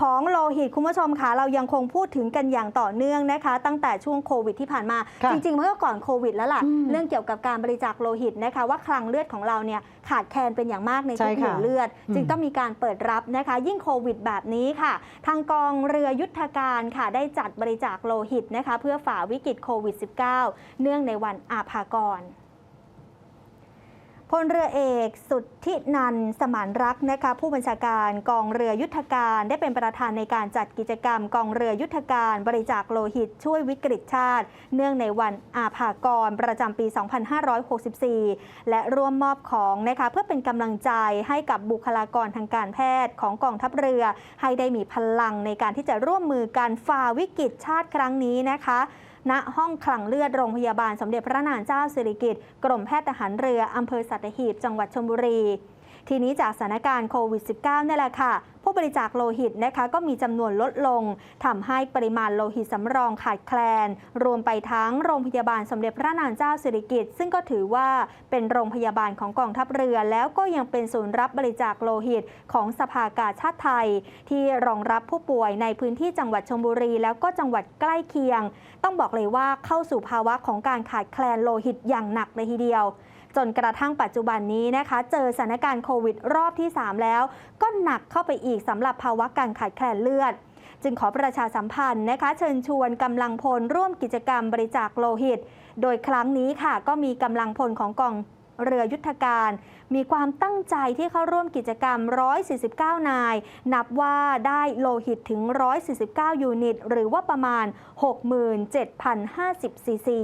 ของโลหิตคุณผู้ชมค่ะเรายังคงพูดถึงกันอย่างต่อเนื่องนะคะ ตั้งแต่ช่วงโควิดที่ผ่านมาค่ะจริงๆเมื่อก่อนโควิดแล้วล่ะอืมเรื่องเกี่ยวกับการบริจาคโลหิตนะคะว่าคลังเลือดของเราเนี่ยขาดแคลนเป็นอย่างมากในใช่ทุกหมู่ค่ะเลือดอืมจึงต้องมีการเปิดรับนะคะ ยิ่งโควิดแบบนี้ค่ะ ทางกองเรือยุทธการค่ะได้จัดบริจาคโลหิตนะคะ เพื่อฝ่าวิกฤตโควิด -19 เนื่องในวันอาภากร พลเรือเอกสุทธินันสมานรักนะคะผู้บัญชาการกองเรือยุทธการได้เป็นประธานในการจัดกิจกรรมกองเรือยุทธการบริจาคโลหิตช่วยวิกฤตชาติ เนื่องในวันอาภากรประจำปี 2564 และร่วมมอบของนะคะเพื่อเป็นกำลังใจให้กับบุคลากรทางการแพทย์ของกองทัพเรือ ให้ได้มีพลังในการที่จะร่วมมือกันฝ่าวิกฤตชาติครั้งนี้นะคะ ณห้องคลังเลือดโรงพยาบาลสมเด็จพระนางเจ้าสิริกิติ์กรมแพทย์ทหารเรืออำเภอสัตหีบจังหวัดชลบุรี ทีนี้จากสถานการณ์โควิด -19 นี่แหละค่ะ ผู้บริจาคโลหิตนะคะก็มีจำนวนลดลงทำให้ปริมาณโลหิตสำรองขาดแคลน รวมไปทั้งโรงพยาบาลสมเด็จพระนางเจ้าสิริกิติ์ซึ่งก็ถือว่าเป็นโรงพยาบาลของกองทัพเรือ แล้วก็ยังเป็นศูนย์รับบริจาคโลหิตของสภากาชาติไทย ที่รองรับผู้ป่วยในพื้นที่จังหวัดชลบุรี แล้วก็จังหวัดใกล้เคียง ต้องบอกเลยว่าเข้าสู่ภาวะของการขาดแคลนโลหิตอย่างหนักเลยทีเดียว จนกระทั่งปัจจุบันนี้นะคะ เจอสถานการณ์โควิดรอบที่ 3 แล้ว ก็หนักเข้าไปอีกสำหรับภาวะการขาดแคลนเลือดจึงขอประชาสัมพันธ์นะคะ เชิญชวนกำลังพลร่วมกิจกรรมบริจาคโลหิต โดยครั้งนี้ค่ะ ก็มีกำลังพลของกองเรือยุทธการ มีความตั้งใจที่เข้าร่วมกิจกรรม 149 นาย นับว่าได้โลหิตถึง 149 ยูนิต หรือว่าประมาณ 67,050 ซีซี